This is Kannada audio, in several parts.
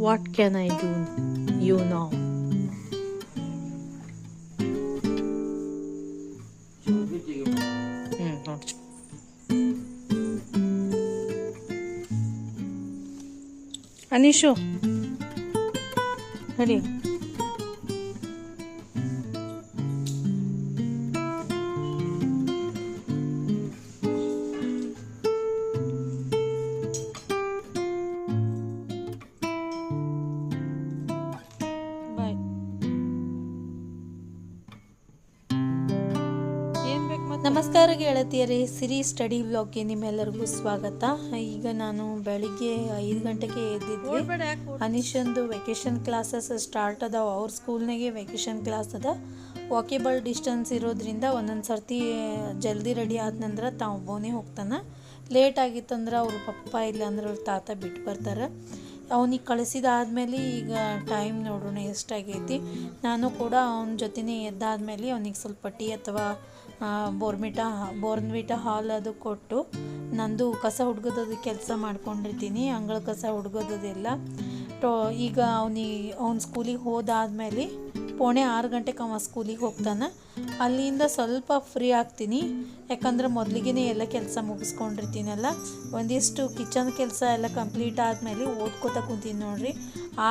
What can I do you know? Anisho, ready? ನಮಸ್ಕಾರ ಗೆಳತಿಯರೇ ಸಿರಿ ಸ್ಟಡಿ ವ್ಲಾಗ್ಗೆ ನಿಮ್ಮೆಲ್ಲರಿಗೂ ಸ್ವಾಗತ. ಈಗ ನಾನು ಬೆಳಿಗ್ಗೆ ಐದು ಗಂಟೆಗೆ ಯಾಕೆ ಅನಿಶಂದು ವೆಕೇಶನ್ ಕ್ಲಾಸಸ್ ಸ್ಟಾರ್ಟ್ ಅದಾವ. ಅವ್ರ ಸ್ಕೂಲ್ನಾಗೆ ವೆಕೇಶನ್ ಕ್ಲಾಸ್ ಅದ. ವಾಕೇಬಲ್ ಡಿಸ್ಟೆನ್ಸ್ ಇರೋದ್ರಿಂದ ಒಂದೊಂದು ಸರ್ತಿ ಜಲ್ದಿ ರೆಡಿ ಆದ ನಂತರ ತಾವು ಒಬ್ಬನೇ ಹೋಗ್ತಾನೆ. ಲೇಟ್ ಆಗಿತ್ತಂದ್ರೆ ಅವ್ರ ಪಪ್ಪ ಇಲ್ಲಾಂದ್ರೆ ಅವ್ರ ತಾತ ಬಿಟ್ಟು ಬರ್ತಾರೆ. ಅವನಿಗೆ ಕಳಿಸಿದಾದ್ಮೇಲೆ ಈಗ ಟೈಮ್ ನೋಡೋಣ ಎಷ್ಟಾಗೈತಿ. ನಾನು ಕೂಡ ಅವನ ಜೊತೆನೇ ಎದ್ದಾದ್ಮೇಲೆ ಅವನಿಗೆ ಸ್ವಲ್ಪ ಟೀ ಅಥವಾ ಬೋರ್ಮಿಟಾ, ಬೋರ್ನ್ವಿಟಾ ಹಾಲ್ ಅದು ಕೊಟ್ಟು ನಂದು ಕಸ ಹುಡ್ಗೋದದು ಕೆಲಸ ಮಾಡ್ಕೊಂಡಿರ್ತೀನಿ. ಅಂಗಳ ಕಸ ಹುಡ್ಗೋದದೆಲ್ಲ ಟೋ ಈಗ ಅವನಿಗೆ ಅವ್ನ ಸ್ಕೂಲಿಗೆ ಹೋದಾದ್ಮೇಲೆ ಪೋಣೆ ಆರು ಗಂಟೆಗೆ ಅವ ಸ್ಕೂಲಿಗೆ ಹೋಗ್ತಾನೆ. ಅಲ್ಲಿಂದ ಸ್ವಲ್ಪ ಫ್ರೀ ಆಗ್ತೀನಿ. ಯಾಕಂದ್ರೆ ಮೊದಲಿಗೆ ಎಲ್ಲ ಕೆಲಸ ಮುಗಿಸ್ಕೊಂಡಿರ್ತೀನಲ್ಲ. ಒಂದಿಷ್ಟು ಕಿಚನ್ ಕೆಲಸ ಎಲ್ಲ ಕಂಪ್ಲೀಟ್ ಆದಮೇಲೆ ಓದ್ಕೋತಾ ಕುಂತೀನಿ ನೋಡ್ರಿ.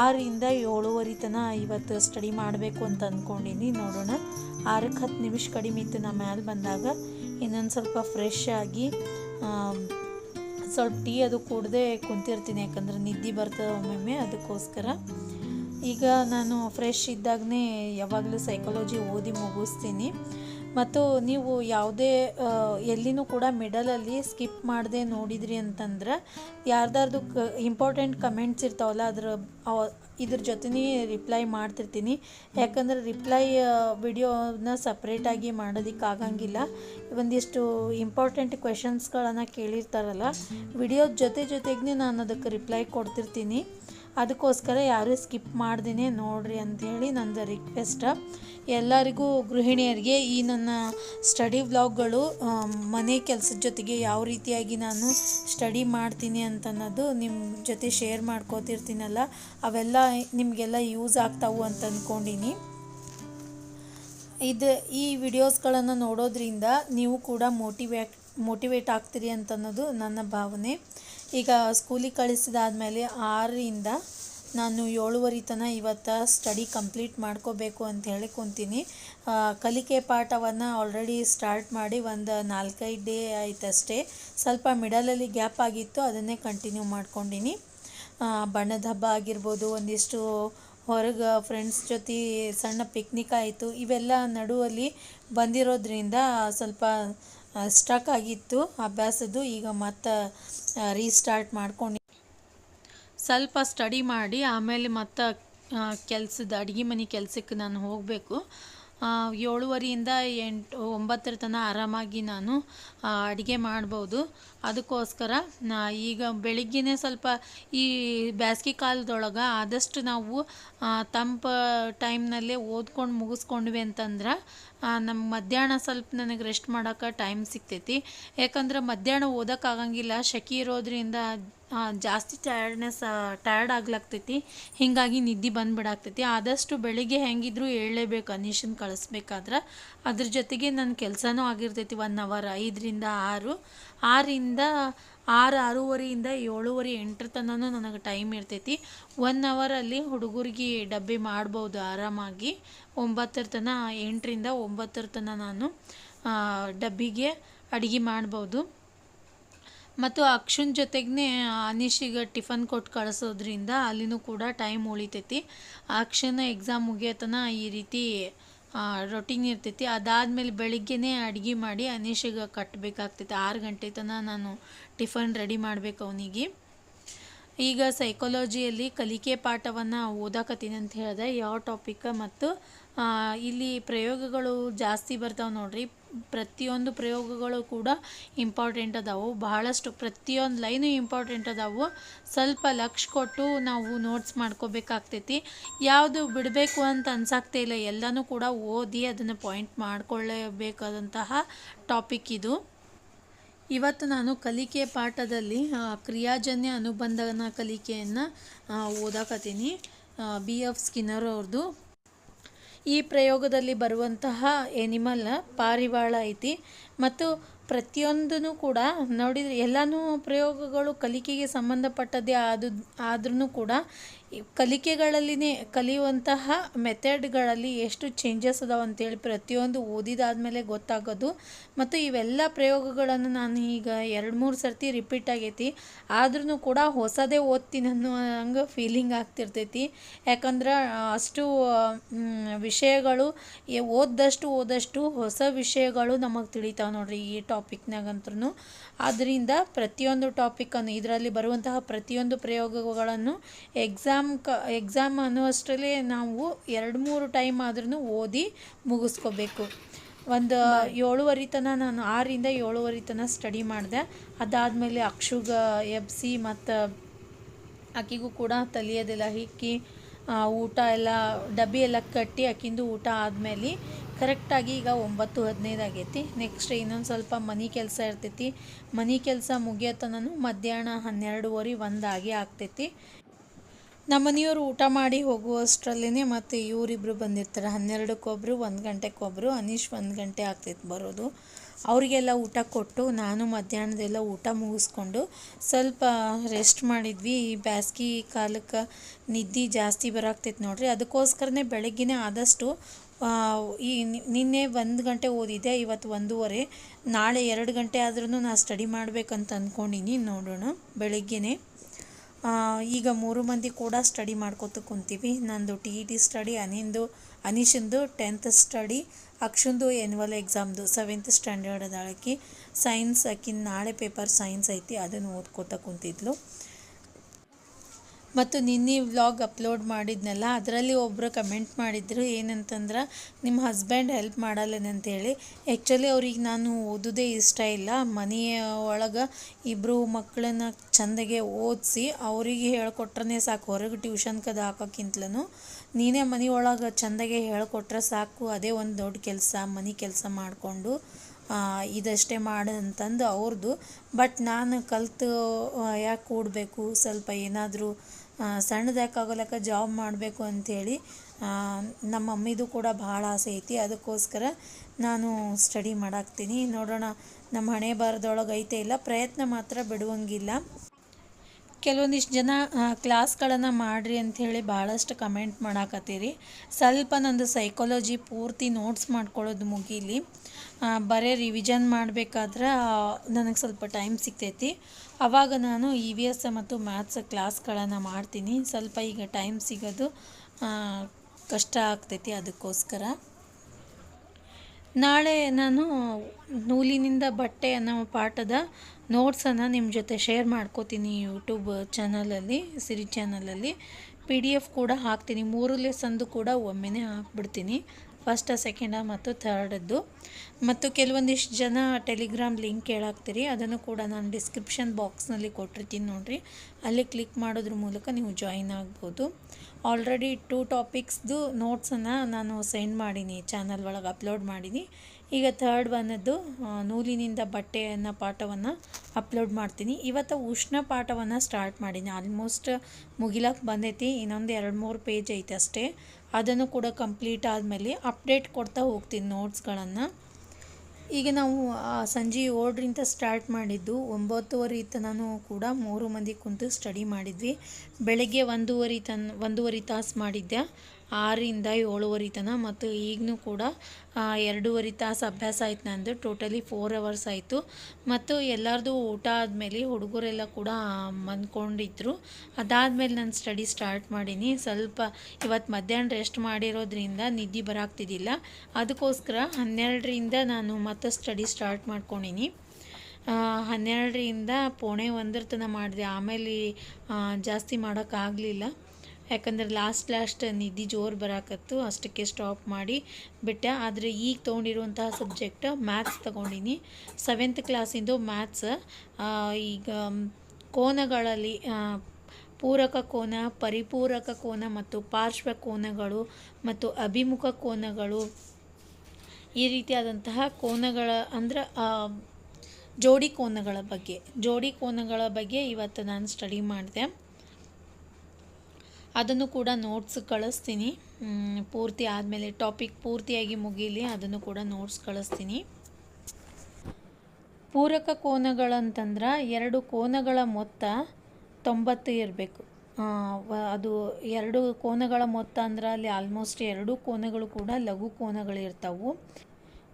ಆರಿಂದ ಏಳುವರೆ ತನ ಇವತ್ತು ಸ್ಟಡಿ ಮಾಡಬೇಕು ಅಂತ ಅಂದ್ಕೊಂಡಿನಿ ನೋಡೋಣ. ಆರಕ್ಕೆ ಹತ್ತು ನಿಮಿಷ ಕಡಿಮೆ ಇತ್ತು ನಮ್ಮ ಮ್ಯಾಲೆ ಬಂದಾಗ. ಇನ್ನೊಂದು ಸ್ವಲ್ಪ ಫ್ರೆಶ್ ಆಗಿ ಸ್ವಲ್ಪ ಟೀ ಅದು ಕುಡ್ದೆ ಕುಂತಿರ್ತೀನಿ. ಯಾಕಂದ್ರೆ ನಿದ್ದೆ ಬರ್ತದೆ ಒಮ್ಮೊಮ್ಮೆ ಅದಕ್ಕೋಸ್ಕರ. ಈಗ ನಾನು ಫ್ರೆಶ್ ಇದ್ದಾಗನೇ ಯಾವಾಗಲೂ ಸೈಕಾಲಜಿ ಓದಿ ಮುಗಿಸ್ತೀನಿ. ಮತ್ತು ನೀವು ಯಾವುದೇ ಎಲ್ಲಿನೂ ಕೂಡ ಮಿಡಲಲ್ಲಿ ಸ್ಕಿಪ್ ಮಾಡದೆ ನೋಡಿದ್ರಿ ಅಂತಂದ್ರೆ, ಯಾರ್ದಾರ್ದು ಕ ಇಂಪಾರ್ಟೆಂಟ್ ಕಮೆಂಟ್ಸ್ ಇರ್ತಾವಲ್ಲ, ಅದ್ರ ಇದ್ರ ಜೊತೆನೇ ರಿಪ್ಲೈ ಮಾಡ್ತಿರ್ತೀನಿ. ಯಾಕಂದ್ರೆ ರಿಪ್ಲೈ ವಿಡಿಯೋನ ಸಪ್ರೇಟಾಗಿ ಮಾಡೋದಕ್ಕೆ ಆಗಂಗಿಲ್ಲ. ಒಂದಿಷ್ಟು ಇಂಪಾರ್ಟೆಂಟ್ ಕ್ವೆಶನ್ಸ್ಗಳನ್ನು ಕೇಳಿರ್ತಾರಲ್ಲ ವಿಡಿಯೋದ ಜೊತೆ ಜೊತೆಗೆ ನಾನು ಅದಕ್ಕೆ ರಿಪ್ಲೈ ಕೊಡ್ತಿರ್ತೀನಿ. ಅದಕ್ಕೋಸ್ಕರ ಯಾರೂ ಸ್ಕಿಪ್ ಮಾಡ್ದೇ ನೋಡ್ರಿ ಅಂಥೇಳಿ ನಂದು ರಿಕ್ವೆಸ್ಟ್ ಎಲ್ಲರಿಗೂ ಗೃಹಿಣಿಯರಿಗೆ ಈ ನನ್ನ ಸ್ಟಡಿ ವ್ಲಾಗ್ಗಳು ಮನೆ ಕೆಲಸದ ಜೊತೆಗೆ ಯಾವ ರೀತಿಯಾಗಿ ನಾನು ಸ್ಟಡಿ ಮಾಡ್ತೀನಿ ಅಂತನ್ನೋದು ನಿಮ್ಮ ಜೊತೆ ಶೇರ್ ಮಾಡ್ಕೋತಿರ್ತೀನಲ್ಲ, ಅವೆಲ್ಲ ನಿಮಗೆಲ್ಲ ಯೂಸ್ ಆಗ್ತಾವು ಅಂತ ಅಂದ್ಕೊಂಡಿನಿ ಇದು ಈ ವಿಡಿಯೋಸ್ಗಳನ್ನು ನೋಡೋದ್ರಿಂದ ನೀವು ಕೂಡ ಮೋಟಿವೇಟ್ ಮೋಟಿವೇಟ್ ಆಗ್ತೀರಿ ಅಂತ ಅನ್ನೋದು ನನ್ನ ಭಾವನೆ. ಈಗ ಸ್ಕೂಲಿಗೆ ಕಳಿಸಿದಾದ್ಮೇಲೆ ಆರರಿಂದ ನಾನು ಏಳುವರೆ ತನ ಇವತ್ತು ಸ್ಟಡಿ ಕಂಪ್ಲೀಟ್ ಮಾಡ್ಕೋಬೇಕು ಅಂತ ಹೇಳಿ ಕುಂತೀನಿ. ಕಲಿಕೆ ಪಾಠವನ್ನು ಆಲ್ರೆಡಿ ಸ್ಟಾರ್ಟ್ ಮಾಡಿ ಒಂದು ನಾಲ್ಕೈದು ಡೇ ಆಯ್ತಷ್ಟೇ. ಸ್ವಲ್ಪ ಮಿಡಲಲ್ಲಿ ಗ್ಯಾಪ್ ಆಗಿತ್ತು, ಅದನ್ನೇ ಕಂಟಿನ್ಯೂ ಮಾಡ್ಕೊಂಡಿನಿ. ಬಣ್ಣದ ಹಬ್ಬ ಆಗಿರ್ಬೋದು, ಒಂದಿಷ್ಟು ಹೊರಗೆ ಫ್ರೆಂಡ್ಸ್ ಜೊತೆ ಸಣ್ಣ ಪಿಕ್ನಿಕ್ ಆಯಿತು. ಇವೆಲ್ಲ ನಡುವಲ್ಲಿ ಬಂದಿರೋದ್ರಿಂದ ಸ್ವಲ್ಪ ಸ್ಟಕ್ ಆಗಿತ್ತು. ಅಭ್ಯಾಸದ್ದು ಈಗ ಮತ್ತೆ ರೀಸ್ಟಾರ್ಟ್ ಮಾಡ್ಕೊಂಡು ಸ್ವಲ್ಪ ಸ್ಟಡಿ ಮಾಡಿ, ಆಮೇಲೆ ಮತ್ತೆ ಕೆಲಸದ, ಅಡುಗೆ ಮನೆ ಕೆಲಸಕ್ಕೆ ನಾನು ಹೋಗಬೇಕು. ಏಳುವರೆಯಿಂದ ಎಂಟು, ಒಂಬತ್ತರ ತನಕ ಆರಾಮಾಗಿ ನಾನು ಅಡುಗೆ ಮಾಡ್ಬೋದು. ಅದಕ್ಕೋಸ್ಕರ ಈಗ ಬೆಳಿಗ್ಗೆನೇ ಸ್ವಲ್ಪ ಈ ಬೇಸಿಗೆ ಕಾಲದೊಳಗೆ ಆದಷ್ಟು ನಾವು ತಂಪು ಟೈಮ್ನಲ್ಲೇ ಓದ್ಕೊಂಡು ಮುಗಿಸ್ಕೊಂಡ್ವಿ ಅಂತಂದ್ರೆ ನಮ್ಮ ಮಧ್ಯಾಹ್ನ ಸ್ವಲ್ಪ ನನಗೆ ರೆಸ್ಟ್ ಮಾಡೋಕೆ ಟೈಮ್ ಸಿಗ್ತೈತಿ. ಯಾಕಂದ್ರೆ ಮಧ್ಯಾಹ್ನ ಓದೋಕ್ಕಾಗಂಗಿಲ್ಲ ಶಕಿ ಇರೋದ್ರಿಂದ ಜಾಸ್ತಿ ಟಯರ್ಡ್ನೆಸ್ ಟಯರ್ಡ್ ಆಗ್ಲಾಗ್ತೈತಿ. ಹೀಗಾಗಿ ನಿದ್ದೆ ಬಂದ್ಬಿಡಾಗ್ತೈತಿ. ಆದಷ್ಟು ಬೆಳಿಗ್ಗೆ ಹೆಂಗಿದ್ರು ಏಳಲೇಬೇಕು ಅನಿಷನ್ ಕಳಿಸ್ಬೇಕಾದ್ರೆ, ಅದ್ರ ಜೊತೆಗೆ ನನ್ನ ಕೆಲಸನೂ ಆಗಿರ್ತೈತಿ ಒನ್ ಅವರ್ ಐದರಿಂದ ಆರು, ಆರಿಂದ ಆರು, ಆರೂವರೆಯಿಂದ ಏಳುವರೆ, ಎಂಟರ ತನಕ ನನಗೆ ಟೈಮ್ ಇರ್ತೈತಿ. ಒನ್ ಅವರಲ್ಲಿ ಹುಡುಗರಿಗೆ ಡಬ್ಬಿ ಮಾಡ್ಬೋದು ಆರಾಮಾಗಿ. ಒಂಬತ್ತರ ತನ, ಎಂಟರಿಂದ ಒಂಬತ್ತರ ತನಕ ನಾನು ಡಬ್ಬಿಗೆ ಅಡುಗೆ ಮಾಡ್ಬೋದು. ಮತ್ತು ಅಕ್ಷನ್ ಜೊತೆಗೆ ಅನೀಶಿಗೆ ಟಿಫನ್ ಕೊಟ್ಟು ಕಳಿಸೋದ್ರಿಂದ ಅಲ್ಲಿನೂ ಕೂಡ ಟೈಮ್ ಉಳಿತೈತಿ. ಅಕ್ಷನ್ ಎಕ್ಸಾಮ್ ಮುಗಿಯೋತನ ಈ ರೀತಿ ರೊಟೀನ್ ಇರ್ತೈತಿ. ಅದಾದಮೇಲೆ ಬೆಳಿಗ್ಗೆನೇ ಅಡುಗೆ ಮಾಡಿ ಅನೀಶಿಗೆ ಕಟ್ಟಬೇಕಾಗ್ತೈತಿ ಆರು ಗಂಟೆ ತನಕ ನಾನು ಟಿಫನ್ ರೆಡಿ ಮಾಡಬೇಕು ಅವನಿಗೆ. ಈಗ ಸೈಕಾಲಜಿಯಲ್ಲಿ ಕಲಿಕೆ ಪಾಠವನ್ನು ಓದಾಕತ್ತೀನಿ ಅಂತ ಹೇಳಿದೆ. ಯಾವ ಟಾಪಿಕ್ ಮತ್ತು ಇಲ್ಲಿ ಪ್ರಯೋಗಗಳು ಜಾಸ್ತಿ ಬರ್ತಾವೆ ನೋಡ್ರಿ. ಪ್ರತಿಯೊಂದು ಪ್ರಯೋಗಗಳು ಕೂಡ ಇಂಪಾರ್ಟೆಂಟ್ ಅದಾವು. ಬಹಳಷ್ಟು ಪ್ರತಿಯೊಂದು ಲೈನು ಇಂಪಾರ್ಟೆಂಟ್ ಅದಾವು. ಸ್ವಲ್ಪ ಲಕ್ಷ ಕೊಟ್ಟು ನಾವು ನೋಟ್ಸ್ ಮಾಡ್ಕೋಬೇಕಾಗ್ತೈತಿ. ಯಾವುದು ಬಿಡಬೇಕು ಅಂತ ಅನ್ಸಾಗ್ತಾ ಇಲ್ಲ. ಎಲ್ಲನೂ ಕೂಡ ಓದಿ ಅದನ್ನು ಪಾಯಿಂಟ್ ಮಾಡಿಕೊಳ್ಳಬೇಕಾದಂತಹ ಟಾಪಿಕ್ ಇದು. ಇವತ್ತು ನಾನು ಕಲಿಕೆ ಪಾಠದಲ್ಲಿ ಕ್ರಿಯಾಜನ್ಯ ಅನುಬಂಧನ ಕಲಿಕೆಯನ್ನು ಓದಾಕತ್ತೀನಿ. ಬಿ ಎಫ್ ಸ್ಕಿನ್ನರ್ ಅವ್ರದ್ದು ಈ ಪ್ರಯೋಗದಲ್ಲಿ ಬರುವಂತಹ ಎನಿಮಲ್ ಪಾರಿವಾಳ ಐತಿ. ಮತ್ತು ಪ್ರತಿಯೊಂದನ್ನು ಕೂಡ ನೋಡಿದರೆ ಎಲ್ಲನೂ ಪ್ರಯೋಗಗಳು ಕಲಿಕೆಗೆ ಸಂಬಂಧಪಟ್ಟದ್ದೇ ಆದ ಆದ್ರೂ ಕೂಡ ಕಲಿಕೆಗಳಲ್ಲಿನೇ ಕಲಿಯುವಂತಹ ಮೆಥಡ್ಗಳಲ್ಲಿ ಎಷ್ಟು ಚೇಂಜಸ್ ಅದಾವೆ ಅಂತೇಳಿ ಪ್ರತಿಯೊಂದು ಓದಿದಾದ್ಮೇಲೆ ಗೊತ್ತಾಗೋದು. ಮತ್ತು ಇವೆಲ್ಲ ಪ್ರಯೋಗಗಳನ್ನು ನಾನು ಈಗ ಎರಡು ಮೂರು ಸರ್ತಿ ರಿಪೀಟ್ ಆಗೈತಿ. ಆದ್ರೂ ಕೂಡ ಹೊಸದೇ ಓದ್ತೀನಿ ಅನ್ನೋ ಹಂಗೆ ಫೀಲಿಂಗ್ ಆಗ್ತಿರ್ತೈತಿ. ಯಾಕಂದ್ರೆ ಅಷ್ಟು ವಿಷಯಗಳು ಓದ್ದಷ್ಟು ಓದಷ್ಟು ಹೊಸ ವಿಷಯಗಳು ನಮಗೆ ತಿಳಿತಾವೆ ನೋಡ್ರಿ ಈ ಟಾಪಿಕ್ನಾಗಂತೂ ಆದ್ದರಿಂದ ಪ್ರತಿಯೊಂದು ಟಾಪಿಕನ್ನು ಇದರಲ್ಲಿ ಬರುವಂತಹ ಪ್ರತಿಯೊಂದು ಪ್ರಯೋಗಗಳನ್ನು ಎಕ್ಸಾಮ್ ಕ ಎಕ್ಸಾಮ್ ಅನ್ನುವಷ್ಟರಲ್ಲಿ ನಾವು ಎರಡು ಮೂರು ಟೈಮ್ ಆದ್ರೂ ಓದಿ ಮುಗಿಸ್ಕೋಬೇಕು. ಒಂದು ಏಳುವರೆ ತನ ನಾನು ಆರರಿಂದ ಏಳುವರೆ ತನ ಸ್ಟಡಿ ಮಾಡಿದೆ. ಅದಾದಮೇಲೆ ಅಕ್ಷುಗ, ಎಬ್ಸಿ ಮತ್ತು ಆಕಿಗೂ ಕೂಡ ತಲಿಯೋದಿಲ್ಲ ಹಿಕ್ಕಿ ಊಟ ಎಲ್ಲ, ಡಬ್ಬಿ ಎಲ್ಲ ಕಟ್ಟಿ ಆಕಿಂದು ಊಟ ಆದಮೇಲೆ ಕರೆಕ್ಟಾಗಿ ಈಗ ಒಂಬತ್ತು ಹದಿನೈದು ಆಗೈತಿ. ನೆಕ್ಸ್ಟ್ ಇನ್ನೊಂದು ಸ್ವಲ್ಪ ಮನೆ ಕೆಲಸ ಇರ್ತೈತಿ. ಮನೆ ಕೆಲಸ ಮುಗಿಯೋತನೂ ಮಧ್ಯಾಹ್ನ ಹನ್ನೆರಡುವರೆ ಒಂದಾಗಿ ಆಗ್ತೈತಿ. ನಮ್ಮ ಮನೆಯವರು ಊಟ ಮಾಡಿ ಹೋಗುವಷ್ಟರಲ್ಲೇ ಮತ್ತು ಇವರಿಬ್ಬರು ಬಂದಿರ್ತಾರೆ. ಹನ್ನೆರಡಕ್ಕೊಬ್ಬರು ಒಂದು ಗಂಟೆಗೊಬ್ಬರು ಅನೀಶ್ ಒಂದು ಗಂಟೆ ಆಗ್ತೈತೆ ಬರೋದು. ಅವರಿಗೆಲ್ಲ ಊಟ ಕೊಟ್ಟು ನಾನು ಮಧ್ಯಾಹ್ನದೆಲ್ಲ ಊಟ ಮುಗಿಸ್ಕೊಂಡು ಸ್ವಲ್ಪ ರೆಸ್ಟ್ ಮಾಡಿದ್ವಿ. ಈ ಬ್ಯಾಸ್ಗೆ ಕಾಲಕ್ಕೆ ನಿದ್ದೆ ಜಾಸ್ತಿ ಬರಾಕ್ತೈತೆ ನೋಡಿರಿ. ಅದಕ್ಕೋಸ್ಕರನೇ ಬೆಳಗ್ಗೆನೇ ಆದಷ್ಟು ಈ ನಿನ್ನೆ ಒಂದು ಗಂಟೆ ಓದಿದೆ ಇವತ್ತು ಒಂದೂವರೆ. ನಾಳೆ ಎರಡು ಗಂಟೆ ಆದ್ರೂ ನಾನು ಸ್ಟಡಿ ಮಾಡಬೇಕಂತ ಅಂದ್ಕೊಂಡಿನಿ ನೋಡೋಣ. ಬೆಳಗ್ಗೆನೇ ಈಗ ಮೂರು ಮಂದಿ ಕೂಡ ಸ್ಟಡಿ ಮಾಡ್ಕೋತ ಕುಂತೀವಿ. ನಂದು ಟಿ ಇ ಟಿ ಸ್ಟಡಿ ಅನಿಂದು, ಅನೀಶಂದು ಟೆಂತ್ ಸ್ಟಡಿ ಅಕ್ಷಂದು ಎನ್ವಲ್ ಎಕ್ಸಾಮ್ದು ಸೆವೆಂತ್ ಸ್ಟ್ಯಾಂಡರ್ಡ್ ಅದಾಳಕಿ. ಸೈನ್ಸ್ ಆಕಿನ ನಾಳೆ ಪೇಪರ್ ಸೈನ್ಸ್ ಐತಿ, ಅದನ್ನು ಓದ್ಕೋತ ಕುಂತಿದ್ಲು. ಮತ್ತು ನಿನ್ನೆ ವ್ಲಾಗ್ ಅಪ್ಲೋಡ್ ಮಾಡಿದ್ನಲ್ಲ, ಅದರಲ್ಲಿ ಒಬ್ಬರು ಕಮೆಂಟ್ ಮಾಡಿದ್ರು, ಏನಂತಂದ್ರೆ, ನಿಮ್ಮ ಹಸ್ಬೆಂಡ್ ಹೆಲ್ಪ್ ಮಾಡಲ್ಲೇನಂತೇಳಿ ಆ್ಯಕ್ಚುಲಿ ಅವ್ರಿಗೆ ನಾನು ಓದೋದೇ ಇಷ್ಟ ಇಲ್ಲ. ಮನೆಯ ಒಳಗೆ ಇಬ್ಬರು ಮಕ್ಕಳನ್ನ ಚಂದಗೆ ಓದಿಸಿ ಅವರಿಗೆ ಹೇಳ್ಕೊಟ್ರೆ ಸಾಕು. ಹೊರಗೆ ಟ್ಯೂಷನ್ ಕದ ಹಾಕೋಕ್ಕಿಂತಲೂ ನೀನೇ ಮನೆ ಒಳಗೆ ಚಂದಗೆ ಹೇಳ್ಕೊಟ್ರೆ ಸಾಕು. ಅದೇ ಒಂದು ದೊಡ್ಡ ಕೆಲಸ, ಮನೆ ಕೆಲಸ ಮಾಡಿಕೊಂಡು ಇದಷ್ಟೇ ಮಾಡು ಅಂತಂದು ಅವ್ರದ್ದು ಬಟ್ ನಾನು ಕಲಿತು ಯಾಕೆ ಕೂಡಬೇಕು? ಸ್ವಲ್ಪ ಏನಾದರೂ ಸಣ್ಣದು ಯಾಕೆ ಆಗೋಲಕ್ಕ ಜಾಬ್ ಮಾಡಬೇಕು ಅಂಥೇಳಿ ನಮ್ಮ ಮಮ್ಮಿದು ಕೂಡ ಭಾಳ ಆಸೆ ಐತಿ. ಅದಕ್ಕೋಸ್ಕರ ನಾನು ಸ್ಟಡಿ ಮಾಡಾಕ್ತೀನಿ. ನೋಡೋಣ, ನಮ್ಮ ಹಣೆ ಬಾರದೊಳಗೆ ಐತೆ ಇಲ್ಲ, ಪ್ರಯತ್ನ ಮಾತ್ರ ಬಿಡುವಂಗಿಲ್ಲ. ಕೆಲವೊಂದಿಷ್ಟು ಜನ ಕ್ಲಾಸ್ಗಳನ್ನು ಮಾಡಿರಿ ಅಂಥೇಳಿ ಭಾಳಷ್ಟು ಕಮೆಂಟ್ ಮಾಡಾಕತ್ತೀರಿ. ಸ್ವಲ್ಪ ನಂದು ಸೈಕಾಲಜಿ ಪೂರ್ತಿ ನೋಟ್ಸ್ ಮಾಡ್ಕೊಳ್ಳೋದು ಮುಗೀಲಿ. ಬರೀ ರಿವಿಷನ್ ಮಾಡಬೇಕಾದ್ರೆ ನನಗೆ ಸ್ವಲ್ಪ ಟೈಮ್ ಸಿಗ್ತೈತಿ. ಆವಾಗ ನಾನು ಇ ವಿ ಎಸ್ ಮತ್ತು ಮ್ಯಾಥ್ಸ್ ಕ್ಲಾಸ್ಗಳನ್ನು ಮಾಡ್ತೀನಿ. ಸ್ವಲ್ಪ ಈಗ ಟೈಮ್ ಸಿಗೋದು ಕಷ್ಟ ಆಗ್ತೈತಿ ಅದಕ್ಕೋಸ್ಕರ. ನಾಳೆ ನಾನು ನೂಲಿನಿಂದ ಬಟ್ಟೆ ಅನ್ನೋ ಪಾಠದ ನೋಟ್ಸನ್ನು ನಿಮ್ಮ ಜೊತೆ ಶೇರ್ ಮಾಡ್ಕೋತೀನಿ ಯೂಟ್ಯೂಬ್ ಚಾನಲಲ್ಲಿ ಸಿರಿ ಚಾನಲಲ್ಲಿ ಪಿ ಡಿ ಎಫ್ ಕೂಡ ಹಾಕ್ತೀನಿ. ಮೂರು ಲೆಸನ್ದು ಕೂಡ ಒಮ್ಮೆನೇ ಹಾಕ್ಬಿಡ್ತೀನಿ. ಫಸ್ಟ್, ಸೆಕೆಂಡ ಮತ್ತು ಥರ್ಡದ್ದು. ಮತ್ತು ಕೆಲವೊಂದಿಷ್ಟು ಜನ ಟೆಲಿಗ್ರಾಮ್ ಲಿಂಕ್ ಕೇಳಾಕ್ತೀರಿ, ಅದನ್ನು ಕೂಡ ನಾನು ಡಿಸ್ಕ್ರಿಪ್ಷನ್ ಬಾಕ್ಸ್ನಲ್ಲಿ ಕೊಟ್ಟಿರ್ತೀನಿ ನೋಡಿರಿ. ಅಲ್ಲಿ ಕ್ಲಿಕ್ ಮಾಡೋದ್ರ ಮೂಲಕ ನೀವು ಜಾಯಿನ್ ಆಗ್ಬೋದು. ಆಲ್ರೆಡಿ ಟೂ ಟಾಪಿಕ್ಸ್ದು ನೋಟ್ಸನ್ನು ನಾನು ಸೆಂಡ್ ಮಾಡೀನಿ, ಚಾನಲ್ ಒಳಗೆ ಅಪ್ಲೋಡ್ ಮಾಡೀನಿ. ಈಗ ಥರ್ಡ್ ಒನ್ನದ್ದು ನೂಲಿನಿಂದ ಬಟ್ಟೆಯನ್ನು ಪಾಠವನ್ನು ಅಪ್ಲೋಡ್ ಮಾಡ್ತೀನಿ. ಇವತ್ತು ಉಷ್ಣ ಪಾಠವನ್ನು ಸ್ಟಾರ್ಟ್ ಮಾಡೀನಿ. ಆಲ್ಮೋಸ್ಟ್ ಮುಗಿಲಕ್ಕೆ ಬಂದೈತಿ, ಇನ್ನೊಂದು ಎರಡು ಮೂರು ಪೇಜ್ ಐತೆ ಅಷ್ಟೇ. ಅದನ್ನು ಕೂಡ ಕಂಪ್ಲೀಟ್ ಆದಮೇಲೆ ಅಪ್ಡೇಟ್ ಕೊಡ್ತಾ ಹೋಗ್ತೀನಿ ನೋಟ್ಸ್ಗಳನ್ನು ಈಗ ನಾವು ಸಂಜೆ ಏಳರಿಂದ ಸ್ಟಾರ್ಟ್ ಮಾಡಿದ್ದು ಒಂಬತ್ತುವರೆ ತನೂ ಕೂಡ ಮೂರು ಮಂದಿ ಕುಂತು ಸ್ಟಡಿ ಮಾಡಿದ್ವಿ. ಬೆಳಗ್ಗೆ ಒಂದೂವರೆ ತನ್, ಒಂದೂವರೆ ತಾಸು ಮಾಡಿದ್ದೆ. ಆರರಿಂದ ಏಳುವರೆ ತನಕ ಮತ್ತು ಈಗಲೂ ಕೂಡ ಎರಡೂವರೆ ತಾಸು ಅಭ್ಯಾಸ ಆಯ್ತು ನಂದು. ಟೋಟಲಿ ಫೋರ್ ಅವರ್ಸ್ ಆಯಿತು. ಮತ್ತು ಎಲ್ಲರದು ಊಟ ಆದಮೇಲೆ ಹುಡುಗರೆಲ್ಲ ಕೂಡ ಮನ್ಕೊಂಡಿದ್ರು. ಅದಾದಮೇಲೆ ನಾನು ಸ್ಟಡಿ ಸ್ಟಾರ್ಟ್ ಮಾಡೀನಿ. ಸ್ವಲ್ಪ ಇವತ್ತು ಮಧ್ಯಾಹ್ನ ರೆಸ್ಟ್ ಮಾಡಿರೋದ್ರಿಂದ ನಿದ್ದೆ ಬರಾಗ್ತಿದ್ದಿಲ್ಲ ಅದಕ್ಕೋಸ್ಕರ ಹನ್ನೆರಡರಿಂದ ನಾನು ಮತ್ತೆ ಸ್ಟಡಿ ಸ್ಟಾರ್ಟ್ ಮಾಡ್ಕೊಂಡಿನಿ. ಹನ್ನೆರಡರಿಂದ ಪೋಣೆ ಒಂದರ ತನಕ ಮಾಡಿದೆ. ಆಮೇಲೆ ಜಾಸ್ತಿ ಮಾಡೋಕ್ಕಾಗಲಿಲ್ಲ. ಯಾಕಂದ್ರೆ ಲಾಸ್ಟ್ ಲಾಸ್ಟ್ ನಿದ್ದೆ ಜೋರು ಬರಾಕತ್ತು, ಅಷ್ಟಕ್ಕೆ ಸ್ಟಾಪ್ ಮಾಡಿ ಬಿಟ್ಟೆ. ಆದರೆ ಈಗ ತೊಗೊಂಡಿರುವಂತಹ ಸಬ್ಜೆಕ್ಟ್ ಮ್ಯಾಥ್ಸ್ ತೊಗೊಂಡಿನಿ. ಸೆವೆಂತ್ ಕ್ಲಾಸಿಂದು ಮ್ಯಾಥ್ಸ್ ಈಗ ಕೋನಗಳಲ್ಲಿ ಪೂರಕ ಕೋನ, ಪರಿಪೂರಕ ಕೋನ ಮತ್ತು ಪಾರ್ಶ್ವ ಕೋನಗಳು ಮತ್ತು ಅಭಿಮುಖ ಕೋನಗಳು ಈ ರೀತಿಯಾದಂತಹ ಕೋನಗಳ, ಅಂದ್ರೆ ಜೋಡಿ ಕೋನಗಳ ಬಗ್ಗೆ, ಜೋಡಿ ಕೋನಗಳ ಬಗ್ಗೆ ಇವತ್ತು ನಾನು ಸ್ಟಡಿ ಮಾಡಿದೆ. ಅದನ್ನು ಕೂಡ ನೋಟ್ಸ್ ಕಳಿಸ್ತೀನಿ. ಪೂರ್ತಿ ಆದಮೇಲೆ ಟಾಪಿಕ್ ಪೂರ್ತಿಯಾಗಿ ಮುಗೀಲಿ, ಅದನ್ನು ಕೂಡ ನೋಟ್ಸ್ ಕಳಿಸ್ತೀನಿ. ಪೂರಕ ಕೋನಗಳಂತಂದ್ರೆ ಎರಡು ಕೋನಗಳ ಮೊತ್ತ ತೊಂಬತ್ತು ಇರಬೇಕು. ಅದು ಎರಡು ಕೋನಗಳ ಮೊತ್ತ ಅಂದ್ರೆ ಅಲ್ಲಿ ಆಲ್ಮೋಸ್ಟ್ ಎರಡು ಕೋನಗಳು ಕೂಡ ಲಘು ಕೋನಗಳಿರ್ತಾವು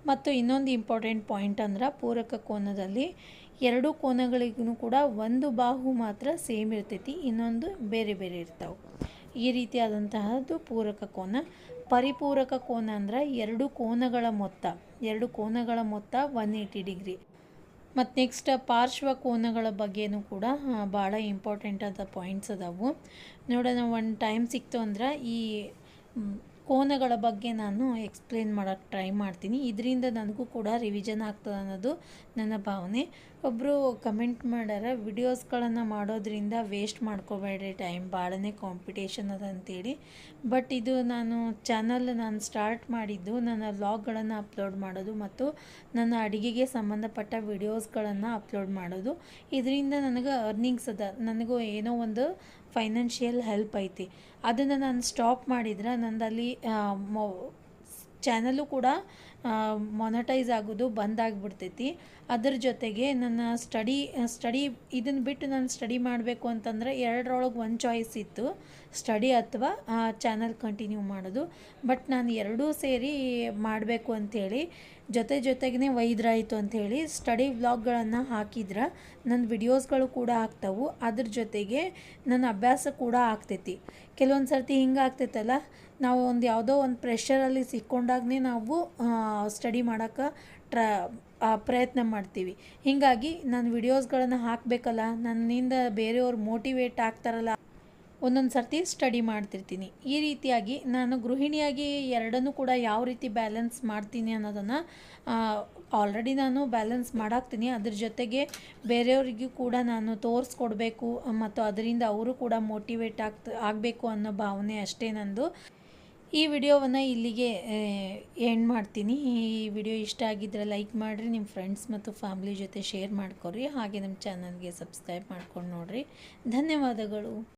ಮತ್ತು ಇನ್ನೊಂದು ಇಂಪಾರ್ಟೆಂಟ್ ಪಾಯಿಂಟ್ ಅಂದ್ರೆ ಪೂರಕ ಕೋನದಲ್ಲಿ ಎರಡು ಕೋನಗಳಿಗೂ ಕೂಡ ಒಂದು ಬಾಹು ಮಾತ್ರ ಸೇಮ್ ಇರ್ತೈತಿ, ಇನ್ನೊಂದು ಬೇರೆ ಬೇರೆ ಇರ್ತಾವೆ. ಈ ರೀತಿಯಾದಂತಹದ್ದು ಪೂರಕ ಕೋನ. ಪರಿಪೂರಕ ಕೋನ ಅಂದ್ರೆ ಎರಡು ಕೋನಗಳ ಮೊತ್ತ. ಎರಡು ಕೋನಗಳ ಮೊತ್ತ ಒನ್ ಏಯ್ಟಿ ಡಿಗ್ರಿ. ಮತ್ತು ನೆಕ್ಸ್ಟ್ ಪಾರ್ಶ್ವ ಕೋನಗಳ ಬಗ್ಗೆನೂ ಕೂಡ ಭಾಳ ಇಂಪಾರ್ಟೆಂಟ್ ಆದ ಪಾಯಿಂಟ್ಸ್ ಅದಾವು. ನೋಡೋಣ, ಒಂದು ಟೈಮ್ ಸಿಕ್ತು ಅಂದ್ರೆ ಈ ಕೋನಗಳ ಬಗ್ಗೆ ನಾನು ಎಕ್ಸ್ಪ್ಲೇನ್ ಮಾಡೋಕ್ಕೆ ಟ್ರೈ ಮಾಡ್ತೀನಿ. ಇದರಿಂದ ನನಗೂ ಕೂಡ ರಿವಿಷನ್ ಆಗ್ತದೆ ಅನ್ನೋದು ನನ್ನ ಭಾವನೆ. ಒಬ್ಬರು ಕಮೆಂಟ್ ಮಾಡ್ಯಾರ ವಿಡಿಯೋಸ್ಗಳನ್ನು ಮಾಡೋದ್ರಿಂದ ವೇಸ್ಟ್ ಮಾಡ್ಕೋಬೇಡ್ರಿ ಟೈಮ್ ಭಾಳನೇ ಕಾಂಪಿಟೇಷನ್ ಅದ ಅಂತೇಳಿ. ಬಟ್ ಇದು ನಾನು ಚಾನಲ್ ನಾನು ಸ್ಟಾರ್ಟ್ ಮಾಡಿದ್ದು, ನನ್ನ ವ್ಲಾಗ್ಗಳನ್ನು ಅಪ್ಲೋಡ್ ಮಾಡೋದು ಮತ್ತು ನನ್ನ ಅಡುಗೆಗೆ ಸಂಬಂಧಪಟ್ಟ ವಿಡಿಯೋಸ್ಗಳನ್ನು ಅಪ್ಲೋಡ್ ಮಾಡೋದು. ಇದರಿಂದ ನನಗೆ ಅರ್ನಿಂಗ್ಸ್ ಅದ. ನನಗೂ ಏನೋ ಒಂದು ಫೈನಾನ್ಷಿಯಲ್ ಹೆಲ್ಪ್ ಐತಿ. ಅದನ್ನು ನಾನು ಸ್ಟಾಪ್ ಮಾಡಿದರೆ ನಂದಲ್ಲಿ ಚಾನಲ್ಲು ಕೂಡ ಮೊನಟೈಸ್ ಆಗೋದು ಬಂದಾಗ್ಬಿಡ್ತೈತಿ ಅದ್ರ ಜೊತೆಗೆ ನನ್ನ ಸ್ಟಡಿ ಸ್ಟಡಿ ಇದನ್ನು ಬಿಟ್ಟು ನಾನು ಸ್ಟಡಿ ಮಾಡಬೇಕು ಅಂತಂದ್ರೆ ಎರಡರೊಳಗೆ ಒಂದು ಚಾಯ್ಸ್ ಇತ್ತು ಸ್ಟಡಿ ಅಥವಾ ಚಾನಲ್ ಕಂಟಿನ್ಯೂ ಮಾಡೋದು. ಬಟ್ ನಾನು ಎರಡೂ ಸೇರಿ ಮಾಡಬೇಕು ಅಂಥೇಳಿ ಜೊತೆ ಜೊತೆಗೇ ವೈದ್ರಾಯಿತು ಅಂಥೇಳಿ ಸ್ಟಡಿ ವ್ಲಾಗ್ಗಳನ್ನು ಹಾಕಿದ್ರೆ ನನ್ನ ವಿಡಿಯೋಸ್ಗಳು ಕೂಡ ಆಗ್ತಾವು. ಅದ್ರ ಜೊತೆಗೆ ನನ್ನ ಅಭ್ಯಾಸ ಕೂಡ ಆಗ್ತೈತಿ. ಕೆಲವೊಂದು ಸರ್ತಿ ಹಿಂಗೆ ಆಗ್ತೈತಲ್ಲ ನಾವು ಒಂದು ಯಾವುದೋ ಒಂದು ಪ್ರೆಷರಲ್ಲಿ ಸಿಕ್ಕೊಂಡಾಗನೇ ನಾವು ಸ್ಟಡಿ ಮಾಡೋಕ್ಕೆ ಟ್ರ ಪ್ರಯತ್ನ ಮಾಡ್ತೀವಿ. ಹೀಗಾಗಿ ನಾನು ವಿಡಿಯೋಸ್ಗಳನ್ನು ಹಾಕಬೇಕಲ್ಲ, ನನ್ನಿಂದ ಬೇರೆಯವ್ರು ಮೋಟಿವೇಟ್ ಆಗ್ತಾರಲ್ಲ, ಒಂದೊಂದು ಸರ್ತಿ ಸ್ಟಡಿ ಮಾಡ್ತಿರ್ತೀನಿ. ಈ ರೀತಿಯಾಗಿ ನಾನು ಗೃಹಿಣಿಯಾಗಿ ಎರಡನ್ನೂ ಕೂಡ ಯಾವ ರೀತಿ ಬ್ಯಾಲೆನ್ಸ್ ಮಾಡ್ತೀನಿ ಅನ್ನೋದನ್ನು ಆಲ್ರೆಡಿ ನಾನು ಬ್ಯಾಲೆನ್ಸ್ ಮಾಡಾಕ್ತೀನಿ. ಅದ್ರ ಜೊತೆಗೆ ಬೇರೆಯವರಿಗೂ ಕೂಡ ನಾನು ತೋರಿಸ್ಕೊಡ್ಬೇಕು, ಮತ್ತು ಅದರಿಂದ ಅವರು ಕೂಡ ಮೋಟಿವೇಟ್ ಆಗ್ತ, ಆಗಬೇಕು ಅನ್ನೋ ಭಾವನೆ ಅಷ್ಟೇ ನಂದು. ಈ ವಿಡಿಯೋವನ್ನು ಇಲ್ಲಿಗೆ ಎಂಡ್ ಮಾಡ್ತೀನಿ. ಈ ವಿಡಿಯೋ ಇಷ್ಟ ಆಗಿದ್ದರೆ ಲೈಕ್ ಮಾಡಿರಿ ನಿಮ್ಮ ಫ್ರೆಂಡ್ಸ್ ಮತ್ತು ಫ್ಯಾಮ್ಲಿ ಜೊತೆ ಶೇರ್ ಮಾಡ್ಕೊರಿ. ಹಾಗೆ ನಮ್ಮ ಚಾನಲ್ಗೆ ಸಬ್ಸ್ಕ್ರೈಬ್ ಮಾಡ್ಕೊಂಡು ನೋಡಿರಿ. ಧನ್ಯವಾದಗಳು.